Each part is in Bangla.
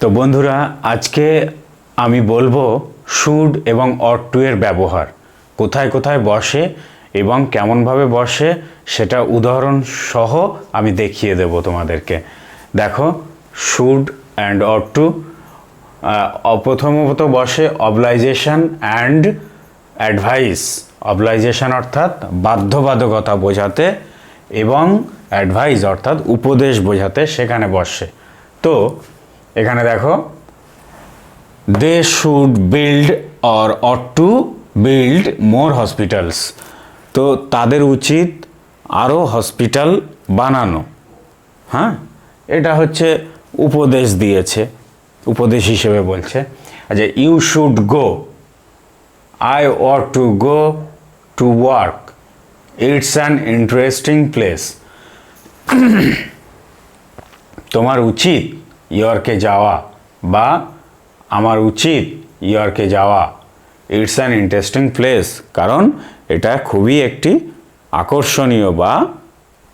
তো বন্ধুরা, আজকে আমি বলব শুড এবং অট টু এর ব্যবহার। কোথায় কোথায় বসে এবং কেমনভাবে বসে সেটা উদাহরণ সহ আমি দেখিয়ে দেব তোমাদেরকে। দেখো, শুড অ্যান্ড অট টু প্রথমত বসে অবলাইজেশন অ্যান্ড অ্যাডভাইস অবলাইজেশন অর্থাৎ বাধ্যবাধকতা বোঝাতে এবং অ্যাডভাইস অর্থাৎ উপদেশ বোঝাতে সেখানে বসে। তো এখানে দেখো they should build or ought to build more hospitals তো তাদের উচিত আরও হসপিটাল বানানো। হ্যাঁ? এটা হচ্ছে উপদেশ দিয়েছে, উপদেশ হিসেবে বলছে। আচ্ছা you should go I were to go to work it's an interesting place তোমার উচিত ইয়র্কে যাওয়া বা আমার উচিত ইয়র্কে যাওয়া। ইটস অ্যান ইন্টারেস্টিং প্লেস কারণ এটা খুবই একটি আকর্ষণীয় বা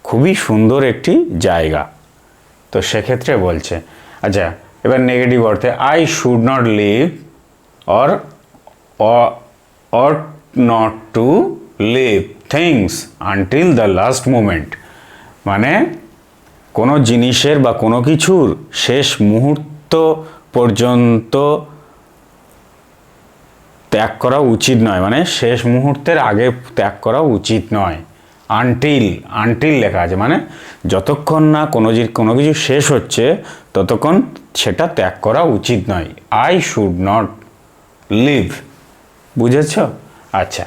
খুবই সুন্দর একটি জায়গা। তো সেক্ষেত্রে বলছে আচ্ছা এবার নেগেটিভ অর্থে I should not leave or or not to leave things until the last moment মানে কোনো জিনিসের বা কোনো কিছুর শেষ মুহূর্ত পর্যন্ত ত্যাগ করা উচিত নয়। মানে শেষ মুহূর্তের আগে ত্যাগ করা উচিত নয়। আনটিল আনটিল লেখা আছে। মানে যতক্ষণ না কোনো কোনো কিছু শেষ হচ্ছে, ততক্ষণ সেটা ত্যাগ করা উচিত নয়। আই শুড নট লিভ বুঝেছ? আচ্ছা।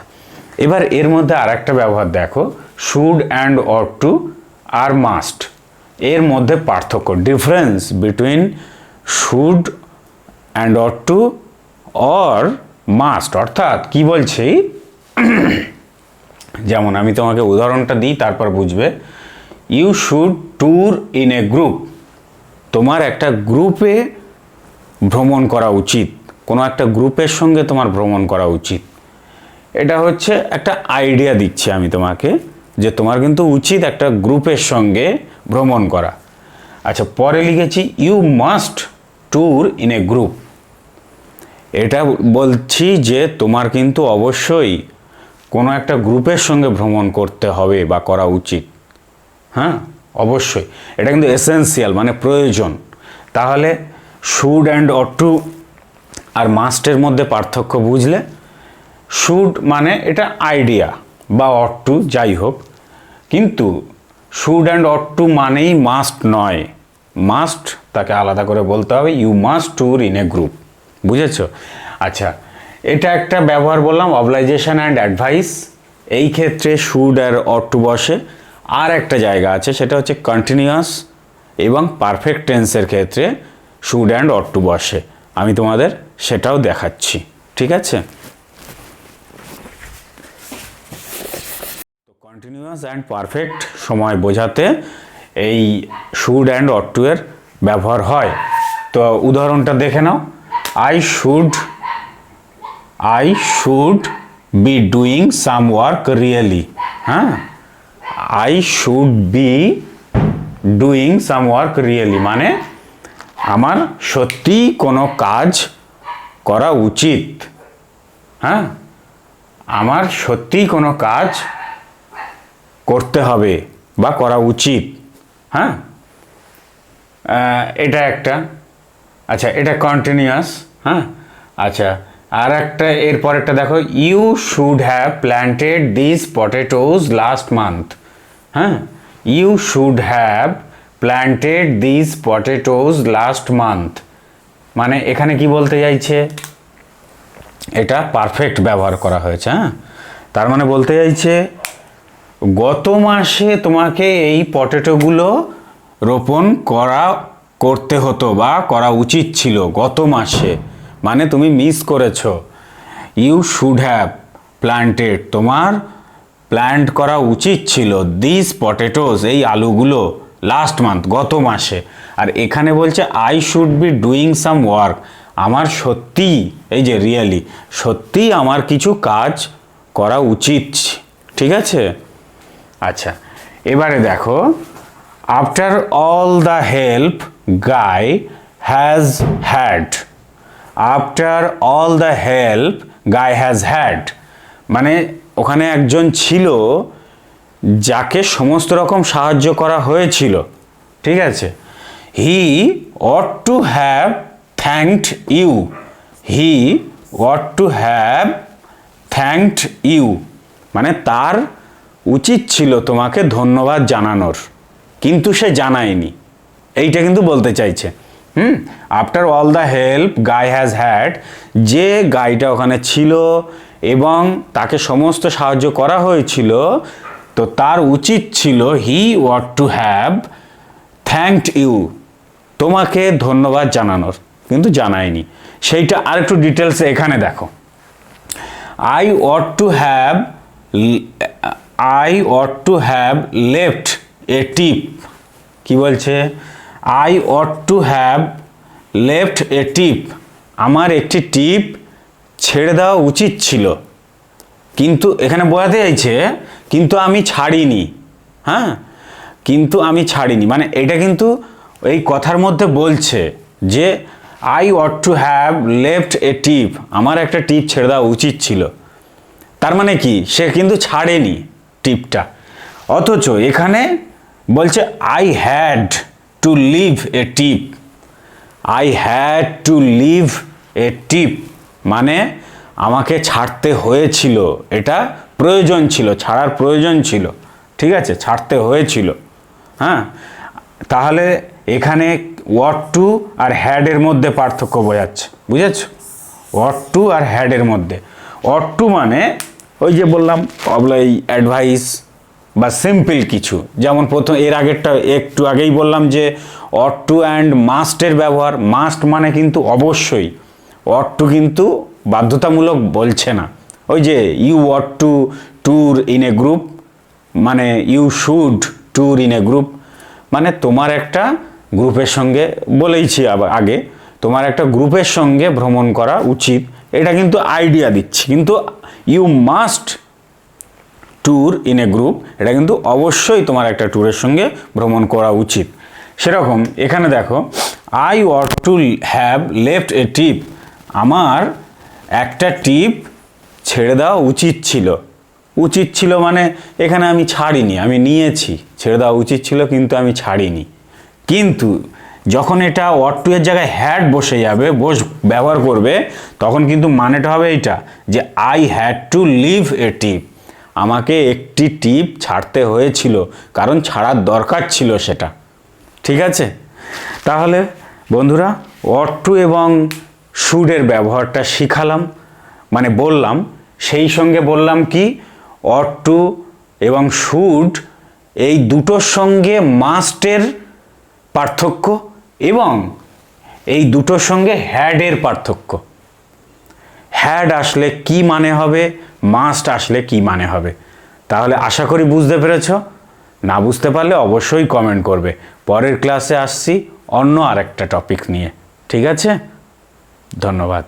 এবার এর মধ্যে আর একটা ব্যবহার দেখো। শুড অ্যান্ড অর টু আর মাস্ট এর মধ্যে পার্থক্য difference between should and or to or must অর্থাৎ কি বলছি? যেমন আমি তোমাকে উদাহরণটা দিই, তারপর বুঝবে। You should tour in a group তোমার একটা গ্রুপে ভ্রমণ করা উচিত। কোনো একটা গ্রুপের সঙ্গে তোমার ভ্রমণ করা উচিত। এটা হচ্ছে একটা আইডিয়া দিচ্ছি আমি তোমাকে। যে তোমার কিন্তু উচিত একটা গ্রুপের সঙ্গে ভ্রমণ করা। আচ্ছা পরে লিখেছি you must tour in a group এটা বলছি যে তোমার কিন্তু অবশ্যই কোনো একটা গ্রুপের সঙ্গে ভ্রমণ করতে হবে বা করা উচিত। হ্যাঁ অবশ্যই। এটা কিন্তু এসেন্সিয়াল মানে প্রয়োজন। তাহলে শুড অ্যান্ড টু আর মাস্টের মধ্যে পার্থক্য বুঝলে শুড মানে এটা আইডিয়া বা টু যাই হোক। কিন্তু শুড অ্যান্ড অট টু মানেই মাস্ট নয়। মাস্ট তাকে আলাদা করে বলতে হবে you must tour in a group বুঝেছ? আচ্ছা এটা একটা ব্যবহার বললাম অবলাইজেশন অ্যান্ড অ্যাডভাইস এই ক্ষেত্রে শুড আর অট টু বসে। আর একটা জায়গা আছে, সেটা হচ্ছে কন্টিনিউয়াস এবং পারফেক্ট টেন্সের ক্ষেত্রে শুড অ্যান্ড অট টু বসে। আমি তোমাদের সেটাও দেখাচ্ছি, ঠিক আছে? কন্টিনিউয়াস অ্যান্ড পারফেক্ট সময় বোঝাতে এই শুড অ্যান্ড টু এর ব্যবহার হয়। তো উদাহরণটা দেখে নাও। I should I should be doing some work really হ্যাঁ? I should be doing some work really মানে আমার সত্যিই কোনো কাজ করা উচিত। হ্যাঁ? আমার সত্যিই কোনো কাজ করতে হবে বা করা উচিত। হ্যাঁ? এটা একটা। আচ্ছা এটা কন্টিনিউয়াস হ্যাঁ? আচ্ছা আর একটা এরপরেরটা দেখো you should have planted this potatoes last month হ্যাঁ? You should have planted this potatoes last month মানে এখানে কি বলতে চাইছে? এটা পারফেক্ট ব্যবহার করা হয়েছে হ্যাঁ? তার মানে বলতে চাইছে গত মাসে তোমাকে এই পটেটোগুলো রোপণ করা, করতে হতো বা করা উচিত ছিল গত মাসে। মানে তুমি মিস করেছ। ইউ শুড হ্যাভ প্ল্যান্টেড তোমার প্ল্যান্ট করা উচিত ছিল। দিস পটেটোস এই আলুগুলো লাস্ট মান্থ গত মাসে। আর এখানে বলছে I should be doing some work আমার সত্যি, এই যে রিয়েলি সত্যি আমার কিছু কাজ করা উচিত। ঠিক আছে? আচ্ছা এবারে দেখো after all the help guy has had after all the help guy has had মানে ওখানে একজন ছিল যাকে সমস্ত রকম সাহায্য করা হয়েছিল, ঠিক আছে? He ought to have thanked you he ought to have thanked you মানে তার উচিত ছিল তোমাকে ধন্যবাদ জানানোর, কিন্তু সে জানায়নি। এইটা কিন্তু বলতে চাইছে। হুম? After all the help guy has had যে গাইটা ওখানে ছিল এবং তাকে সমস্ত সাহায্য করা হয়েছিল, তো তার উচিত ছিল he ought to have thanked you তোমাকে ধন্যবাদ জানানোর, কিন্তু জানায়নি। সেইটা আরেকটু ডিটেলসে এখানে দেখো। I ought to have I ought to have left a tip কি বলছে? I ought to have left a tip আমার একটি টিপ ছেড়ে দেওয়া উচিত ছিল। কিন্তু এখানে বোঝাতে চাইছে, কিন্তু আমি ছাড়িনি। হ্যাঁ? কিন্তু আমি ছাড়িনি। মানে এটা কিন্তু এই কথার মধ্যে বলছে যে I ought to have left a tip আমার একটা টিপ ছেড়ে দেওয়া উচিত ছিল। তার মানে কি? সে কিন্তু ছাড়েনি। টিপটা। অথচ এখানে বলছে I had to leave a tip I had to leave a tip মানে আমাকে ছাড়তে হয়েছিল। এটা প্রয়োজন ছিল, ছাড়ার প্রয়োজন ছিল। ঠিক আছে, ছাড়তে হয়েছিল। হ্যাঁ? তাহলে এখানে ওয়াট টু আর হ্যাডের মধ্যে পার্থক্য বোঝাচ্ছে। বুঝেছ? ওয়াট টু আর হ্যাডের মধ্যে। ওয়াট টু মানে ওই যে বললাম এই অ্যাডভাইস বা সিম্পল কিছু। যেমন প্রথম, এর আগেরটা একটু আগেই বললাম যে অট টু অ্যান্ড মাস্টের ব্যবহার। মাস্ট মানে কিন্তু অবশ্যই। অট টু কিন্তু বাধ্যতামূলক বলছে না। ওই যে you ought to tour in a group মানে you should tour in a group মানে তোমার একটা গ্রুপের সঙ্গে, বলেইছি আবার আগে, তোমার একটা গ্রুপের সঙ্গে ভ্রমণ করা উচিত। এটা কিন্তু আইডিয়া দিচ্ছি। কিন্তু you must tour in a group এটা কিন্তু অবশ্যই তোমার একটা ট্যুরের সঙ্গে ভ্রমণ করা উচিত। সেরকম, এখানে দেখো I ought to have left a tip আমার একটা টিপ ছেড়ে দেওয়া উচিত ছিল। উচিত ছিল মানে এখানে আমি ছাড়িনি, আমি নিয়েছি। ছেড়ে দেওয়া উচিত ছিল, কিন্তু আমি ছাড়িনি। কিন্তু যখন এটা ওয়াট টু এর জায়গায় হ্যাড বসে যাবে, বস ব্যবহার করবে, তখন কিন্তু মানেটা হবে এইটা, যে I had to leave a tip আমাকে একটি টিপ ছাড়তে হয়েছিল, কারণ ছাড়ার দরকার ছিল সেটা। ঠিক আছে? তাহলে বন্ধুরা, ওয়াট টু এবং শুডের ব্যবহারটা শিখালাম মানে বললাম, সেই সঙ্গে বললাম কি অট টু এবং শুড এই দুটোর সঙ্গে মাস্টের পার্থক্য এবং এই দুটোর সঙ্গে হ্যাডের পার্থক্য। হ্যাড আসলে কি মানে হবে মাস্ট আসলে কি মানে হবে। তাহলে আশা করি বুঝতে পেরেছ? না বুঝতে পারলে অবশ্যই কমেন্ট করবে। পরের ক্লাসে আসছি অন্য আরেকটা টপিক নিয়ে। ঠিক আছে? ধন্যবাদ।